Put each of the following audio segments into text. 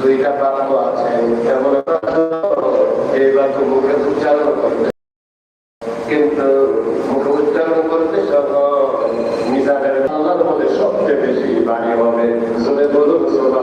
দুইটা বাক্য আছে। তেমন এই বাক্য মুখে উচ্চারণ করতে। কিন্তু মুখে উচ্চারণ করতে যখন মিজানের আল্লাহর মধ্যে সবচেয়ে বেশি বাড়ি হবে। বলুন সোভা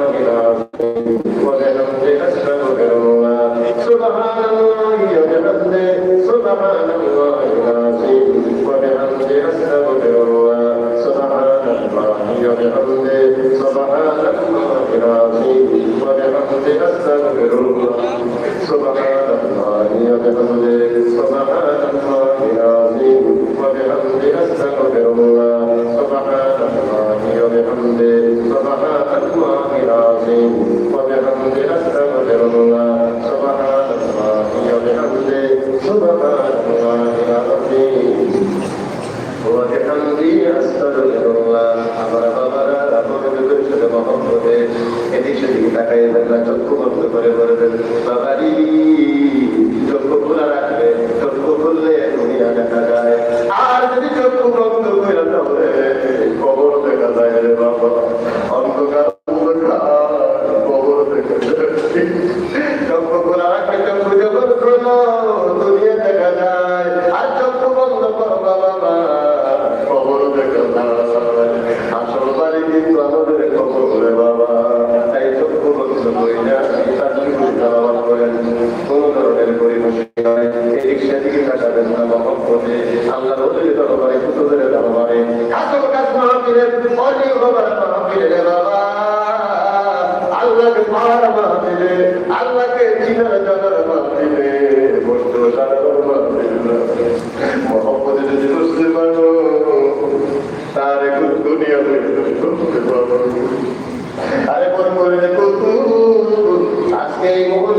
বাবারি চক্ষু খোলা রাখবে চক্ষু খুললে দুনিয়া আর যদি চক্ষু আল্লাহ আল্লাহকে আল্লাহকে জানার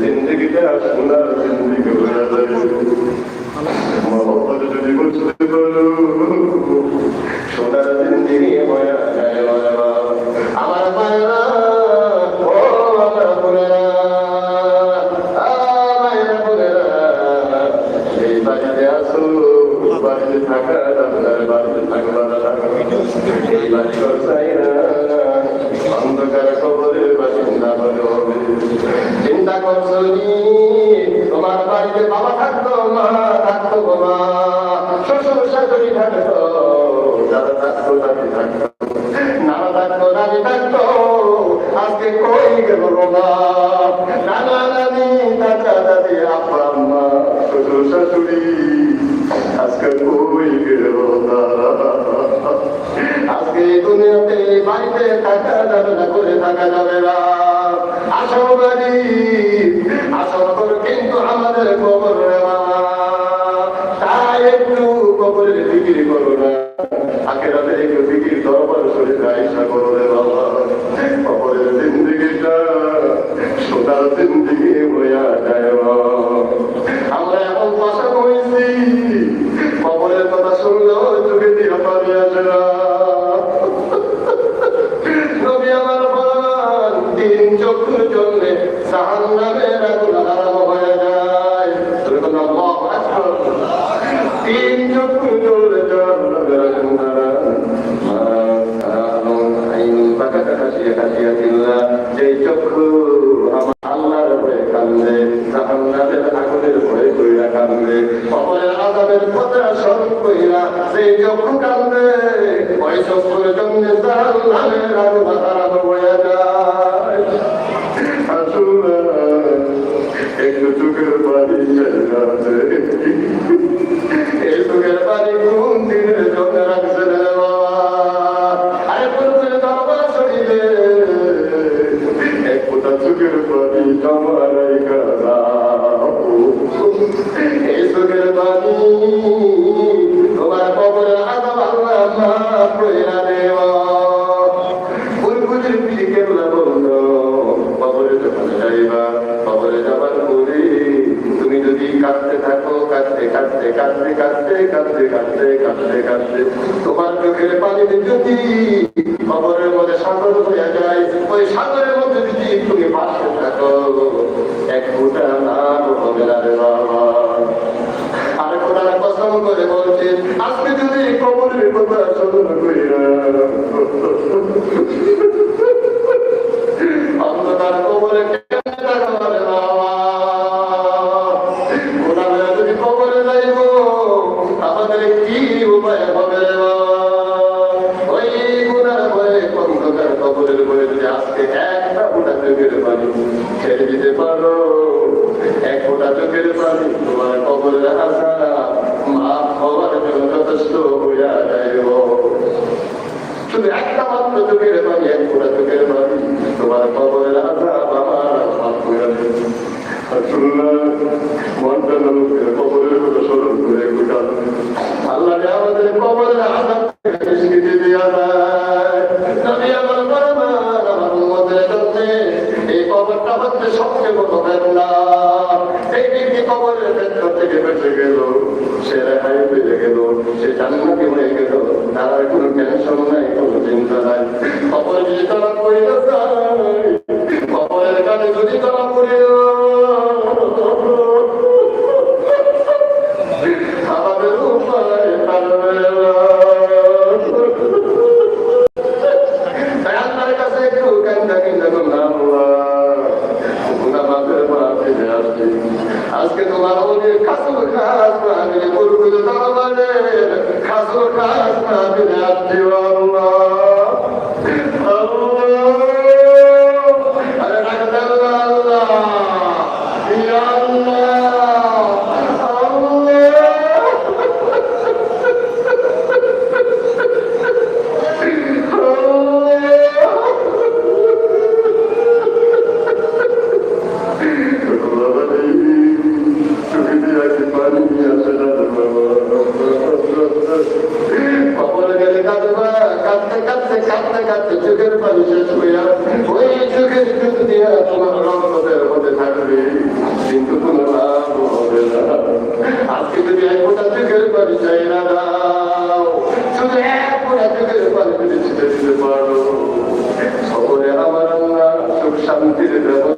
जिंदगी में अपना जिंदगी में महोबत जिंदगी বাড়িতে থাকা যাবে না করে থাকা যাবে না। আসল বাড়ি আসল তোর কিন্তু আমাদের কবর তাই একটু কবরের বিক্রি করো না। আখেরাতে একটু বিক্রি দরবার শরীর আইসা করো রে বাবা। কবরের জিন্দিগিটা, সোনার কথা স্মরণ কইরা সেই চক্ষু কান্দে ওই চক্ষুর জন্য জাহান্নামের আগুন হারাম হয়ে যায় একটু চোখের বাড়ি তোমার চোখের পানিতে যদি, খবরের মধ্যে সাগর হয়ে যায়, ওই সাগরের মধ্যে যদি তুমি পাশে থাকো। একটা ফোঁটা চোখের পানি ছেড়ে দিতে পারো, এক ফোঁটা চোখের পানি তোমার কবরের আশা মাফ হওয়ার জন্য যথেষ্ট হইয়া যাইব শুধু একটা মাত্র চোখের পানি এক ফোঁটা চোখের পানি তোমার কবরের আজাব আমার মাফ করে দেবে। রাসূলুল্লাহ কবরটা হচ্ছে সবচেয়ে বড় বেদনা। এই ব্যক্তি কবরের ভেতর থেকে বেঁচে গেল, সে রেহাই পেয়ে গেল, সে জান্নাতি হয়ে গেল। তার কোনো টেনশন নাই, কোনো চিন্তা নাই। অপরিচিত করিল যায় কবরের কাছে যদি তারা করিল আমাদের উপায় পারবে না। তাই আল্লাহর কাছে একটু কান্দা কিন্দা করলাম আমাদের মাঠে আসছে আজকে তোমার ওদের খাসুর খাস মাহবিলে বুলবুল দরবারের খাসুর খাস মাহবিলে আসছে আল্লাহ আল্লাহ আরে ডাক দে আল্লাহ আল্লাহ ইয়া আল্লাহ কবরে গেলে কাঁদবা কাঁদতে কাঁদতে কাঁদতে কাঁদতে চোখের পানি শেষ হইয়া ওই চোখের দুধ দিয়া তোমার রক্তের মধ্যে থাকবে কিন্তু কোনো লাভ হবে না যদি এক ফোঁটা চোখের পানি না দাও শুধু দিতে পারো সকলে আমার আল্লাহ সুখ শান্তির ব্যবস্থা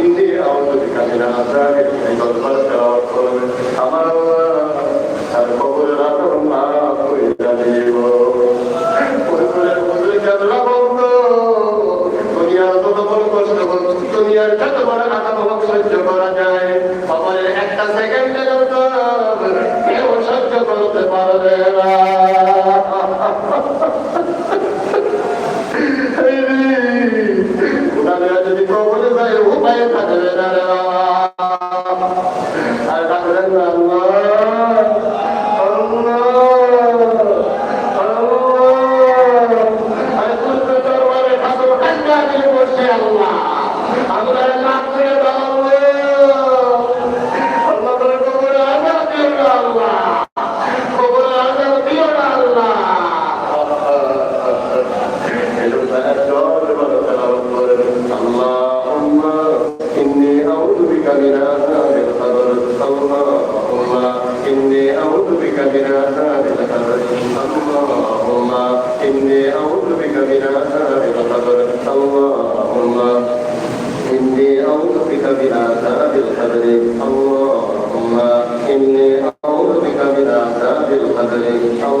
ইন্দি আউযু বিকামিল আযাবিল ইবাদ তেলাওয়াত আমার আল্লাহ তার কবরে সহ্য করা যায়। একটা সেকেন্ডের কেউ সহ্য করতে Hey, উপায় থাকবে না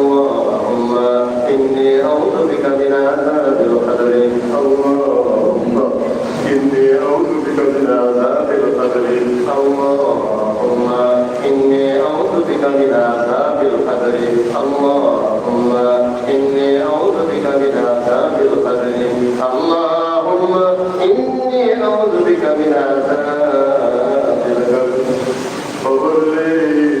اللهم إني أعوذ بك من عذاب القبر اللهم إني أعوذ بك من عذاب القبر اللهم إني أعوذ بك من عذاب القبر اللهم إني أعوذ بك من عذاب القبر اللهم إني أعوذ بك من عذاب القبر قبر لي